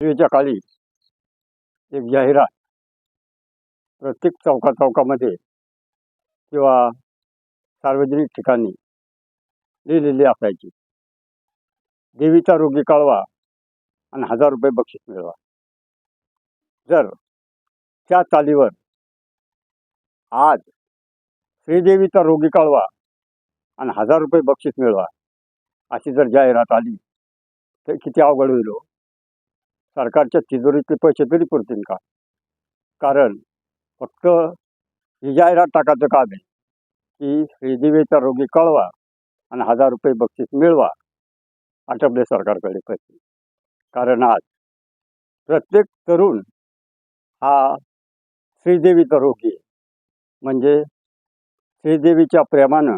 वेळेच्या काळी एक जाहिरात प्रत्येक चौका चौकामध्ये किंवा सार्वजनिक ठिकाणी लिहिलेली असायची देवीचा रोगी कळवा आणि हजार रुपये बक्षीस मिळवा जर त्या चालीवर आज श्रीदेवीचा रोगी कळवा आणि हजार रुपये बक्षीस मिळवा अशी जर जाहिरात आली तर किती अवघड होईल हो. सरकारच्या तिजोरीतले पैसे तरी पुरतील का? कारण फक्त ही जाहिरात टाकायचं काम आहे की श्रीदेवीचा रोगी कळवा आणि हजार रुपये बक्षीस मिळवा आटपले सरकारकडे पैसे. कारण आज प्रत्येक तरुण हा श्रीदेवीचा रोगी आहे. म्हणजे श्रीदेवीच्या प्रेमानं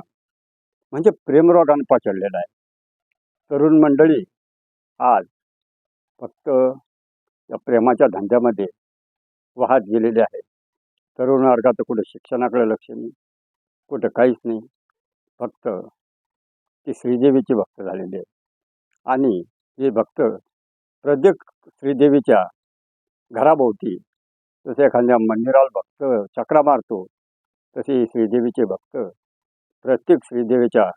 म्हणजे प्रेमरोगानं पचडलेला आहे. तरुण मंडळी आज फक्त या प्रेमाच्या धंद्यामध्ये वाहत गेलेले आहे तरुण वर्गाचं कुठं शिक्षणाकडे लक्ष नाही कुठं काहीच नाही. फक्त ती श्रीदेवीचे भक्त झालेले आहे आणि हे भक्त प्रत्येक श्रीदेवीच्या घराभोवती जसे एखाद्या मंदिराला भक्त चक्रा मारतो तसे श्रीदेवीचे भक्त प्रत्येक श्रीदेवीच्या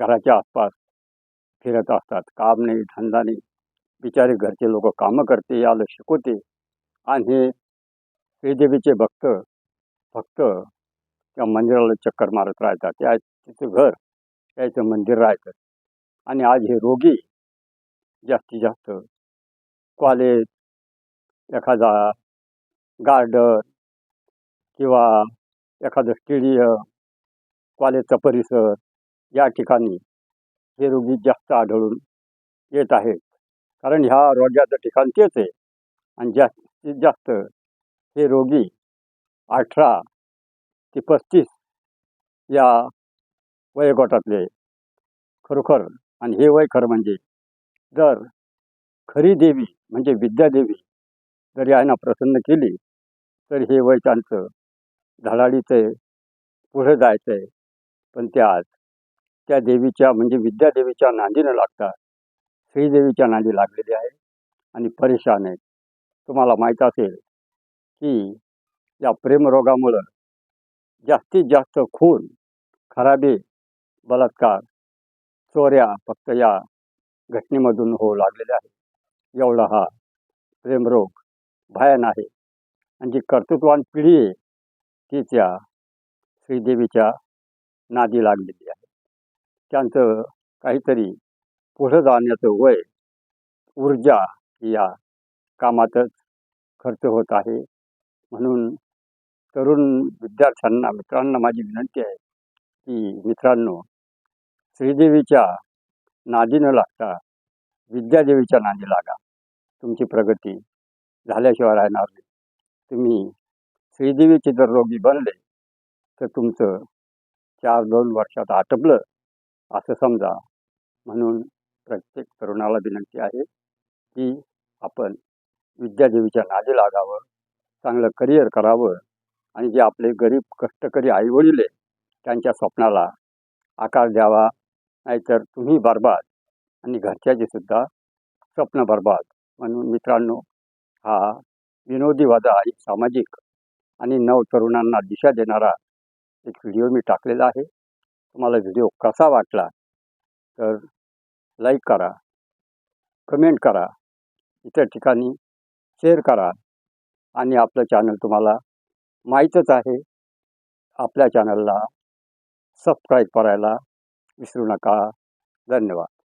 घराच्या आसपास फिरत असतात. काम नाही धंदा नाही. बिचारे घरचे लोक कामं करते याला शिकवते. आणि हे श्रीदेवीचे भक्त फक्त त्या मंदिराला चक्कर मारत राहतात. त्या तिचं घर त्याचं मंदिर राहतं. आणि आज हे रोगी जास्तीत जास्त कॉलेज एखादा गार्डन किंवा एखादं स्टेडियम कॉलेजचा परिसर या ठिकाणी हे रोगी जास्त आढळून येत आहेत. कारण ह्या रोग्याचं ठिकाण तेच आहे. आणि जास्तीत जास्त हे रोगी अठरा ते पस्तीस या वयोगटातले खरोखर आणि हे वय खरं म्हणजे जर खरी देवी म्हणजे विद्यादेवी जर यांना प्रसन्न केली तर हे वय त्यांचं धडाडीचं आहे पुढे जायचं आहे. पण ते आज त्या देवीच्या म्हणजे विद्यादेवीच्या नांदीनं लागतात. श्रीदेवीच्या नांदी लागलेली आहे आणि परेशान आहेत. तुम्हाला माहीत असेल की या प्रेमरोगामुळं जास्तीत जास्त खून खराबी बलात्कार चोऱ्या फक्त या घटनेमधून होऊ लागलेल्या आहेत एवढा हा प्रेमरोग भयान आहे आणि जी कर्तृत्वान पिढी आहे ती त्या श्रीदेवीच्या नादी लागलेली आहे. त्यांचं काहीतरी पुढं जाण्याचं वय ऊर्जा या कामातच खर्च होत आहे. म्हणून तरुण विद्यार्थ्यांना मित्रांना माझी विनंती आहे की मित्रांनो श्रीदेवीच्या नादी न लागता विद्यादेवीच्या नादी लागा. तुमची प्रगती झाल्याशिवाय राहणार नाही. तुम्ही श्रीदेवीचे जर रोगी बनले तर तुमचं चार दोन वर्षात आटपलं असं समजा. म्हणून प्रत्येक तरुणाला विनंती आहे की आपण विद्यादेवीच्या नादी लागावं चांगलं करिअर करावं आणि जे आपले गरीब कष्टकरी आईवडील आहे त्यांच्या स्वप्नाला आकार द्यावा. नाहीतर तुम्ही बरबाद आणि घरच्याचे सुद्धा स्वप्न बरबाद. म्हणून मित्रांनो हा विनोदी वादा एक सामाजिक आणि नव तरुणांना दिशा देणारा एक व्हिडिओ मी टाकलेला आहे. तुम्हाला व्हिडिओ कसा वाटला? तर लाईक करा कमेंट करा इतर ठिकाणी शेअर करा आणि आपलं चॅनल तुम्हाला माहीतच आहे. आपल्या चॅनलला सबस्क्राईब करायला विसरू नका. धन्यवाद.